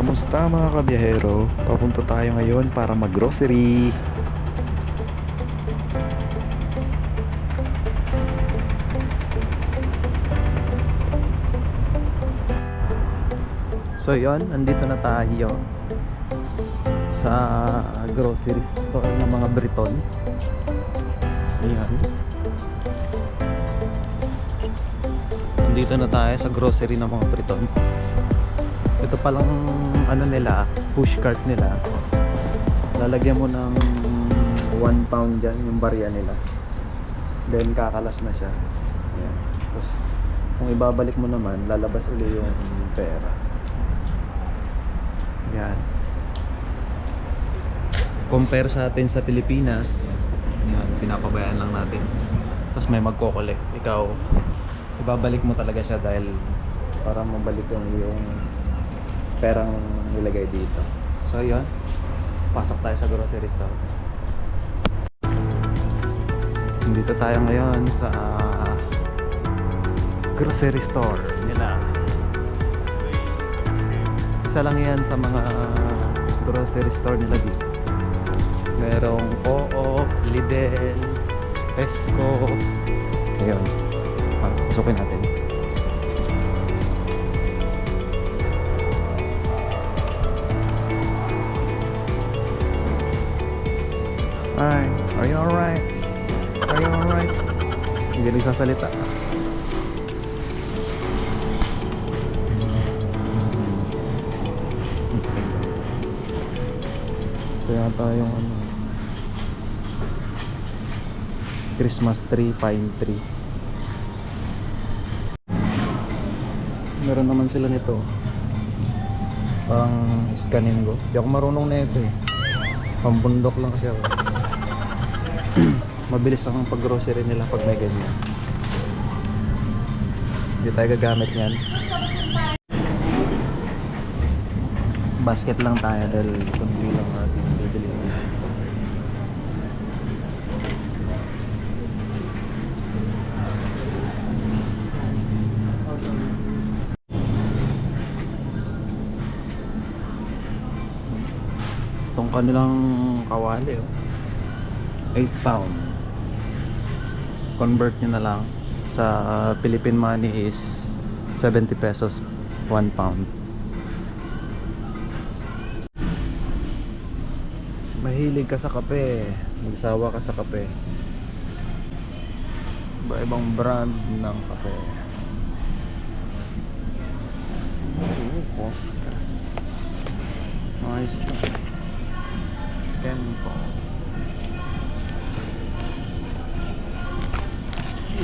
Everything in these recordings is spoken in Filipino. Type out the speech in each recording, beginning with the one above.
Kamusta mga kabiyahero? Papunta tayo ngayon para mag-grocery. So yon, nandito na tayo sa grocery store ng mga Briton. Ayan. Nandito na tayo sa grocery ng mga Briton. Ito palang ano nila, push cart nila. Lalagyan mo ng 1 pound dyan yung barya nila. Then kakalas na siya. Ayan. Tapos kung ibabalik mo naman, lalabas uli yung pera. Yan. Compare sa atin sa Pilipinas, yan, pinapabayaan lang natin. Tapos may magko-collect. Ikaw, ibabalik mo talaga siya dahil para mabalik yung yung perang nilagay dito. So, yun. Pasok tayo sa grocery store. Dito tayo ngayon sa grocery store nila. Isa lang yan sa mga grocery store nila dito. Merong Co-op, Lidl, Tesco. Ayun. Ah, Pasukin natin. Hindi nagsasalita. Ito yata yung ano. Christmas tree, pine tree. Meron naman sila nito. Parang scanin ko Di ako marunong na ito eh. Pambundok lang kasi ako. Mabilis ang pag grocery nila pag may ganyan Hindi tayo gagamit yan basket lang tayo dahil kundi lang natin bibili. Itong kanilang kawali oh. 8 pound. Convert nyo na lang sa Philippine money is 70 pesos 1 pound. Mahilig ka sa kape. Magsawa ka sa kape. Iba ibang brand ng kape. Oh, Costa. Nice. To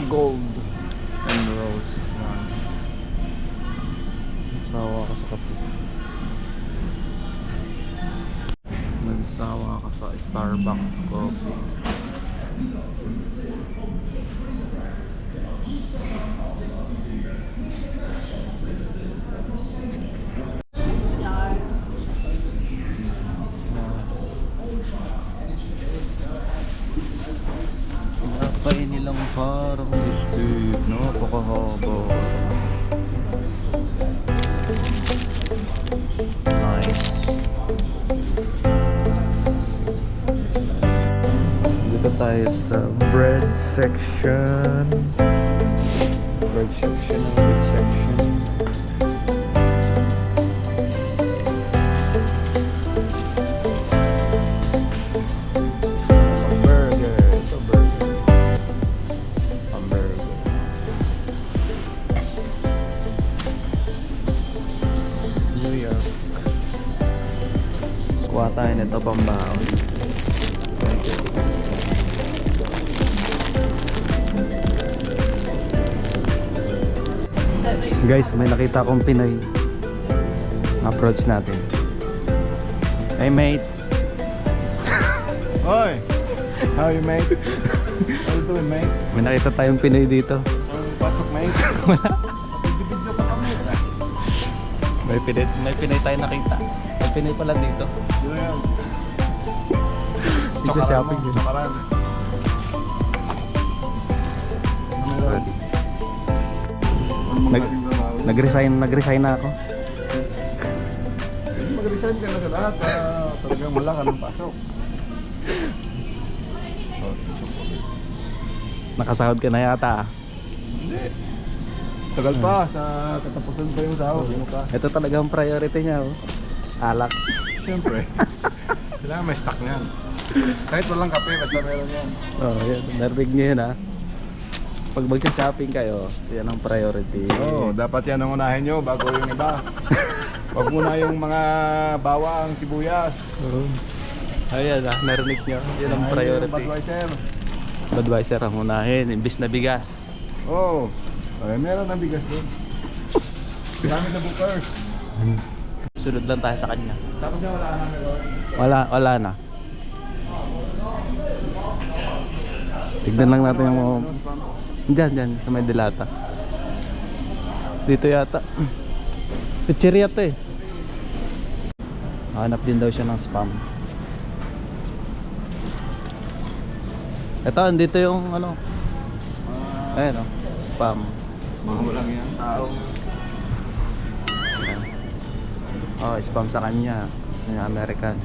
gold. And rose. Yan magsawa ka sa kape. Nagsawa ka sa Starbucks coffee. Parang no? Napakahaba. Nice. Dito tayo sa bread section. Bread section ng Guys, may nakita akong Pinoy. Approach natin. Hey mate. Oi! How you mate? How you doing mate? May nakita tayong Pinoy dito. Pasok mate? Wala. Video pa kami. May Pinoy, may Pinoy tayo nakita. May Pinoy pala dito. Yun yun. Dito shopping yun. Chokaran. Ano yun? Mga Nag-. Nag-resign, nag-resign na ako. mag-resign ka na sa lahat para talagang wala ka ng pasok. Nakasahod ka na yata. ah. Hindi. Tagal pa sa katapusan pa yung sahod. Ano ka? Ito talaga ang priority niya. Oh. Alak. Siyempre. Kailangan may stock niyan. Kahit walang kape, basta meron yan. Oh, yan. Narinig niyo yun ha. Pag mag-shopping kayo, yan ang priority. Oo, oh, dapat yan ang unahin nyo bago yung iba. Huwag muna yung mga bawang, sibuyas. Oo. Ayan ah, narinig nyo. Yan ang Unahin yung priority. Budweiser. Budweiser ang unahin, imbis na bigas. Oo. Oh, ay, meron ng bigas doon. Kami sa bookers. Sunod lang tayo sa kanya. Tapos na wala namin doon. Wala, wala na. Tignan lang natin yung... Diyan, diyan, sa may dilata. Dito yata. Pizzeria to eh. Hanap din daw siya ng spam. Ito, andito yung ano. Ayan oh, spam. Mga walang yan. Tao. Oh, spam sa kanya. Yung American.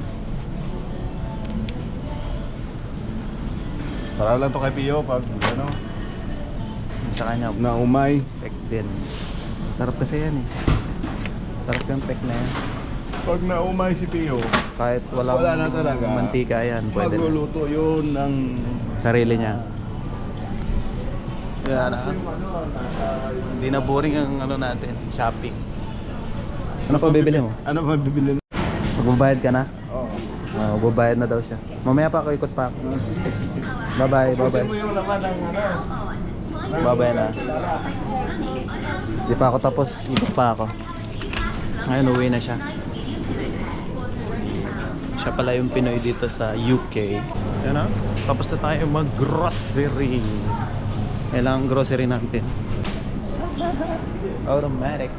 Para lang to kay Pio pag ano, Sa kanya, na umay. pek din. Sarap kasi yan eh. Sarap yung pek na yan. Pag na umay si Pio, Kahit walang Wala na talaga. mantika yan, pwede na. magluluto yun ng... Sarili niya. Ano, nasa... Hindi na boring ang ano natin, shopping. Ano pa bibili mo? Ano pa bibili? Magbabayad ka na? Oo. Oo, babayad na daw siya. Mamaya pa ako ikot pa ako. Bye-bye, Kasi bye-bye. mo yung laman ng ano. Bye-bye na. Di pa ako tapos, ikot pa ako. Ngayon, uwi na siya. Siya pala yung Pinoy dito sa UK. Yan na, tapos na tayo mag-grocery. Kailangan grocery natin. Automatic.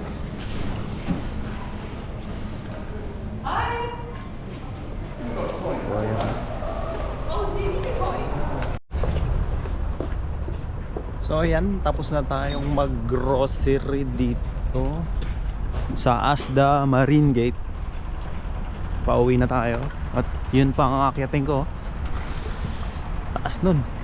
Oh, So ayan, tapos na tayong mag-grocery dito sa Asda Marine Gate. Pauwi na tayo. At yun pa ang aakyatin ko. Taas nun.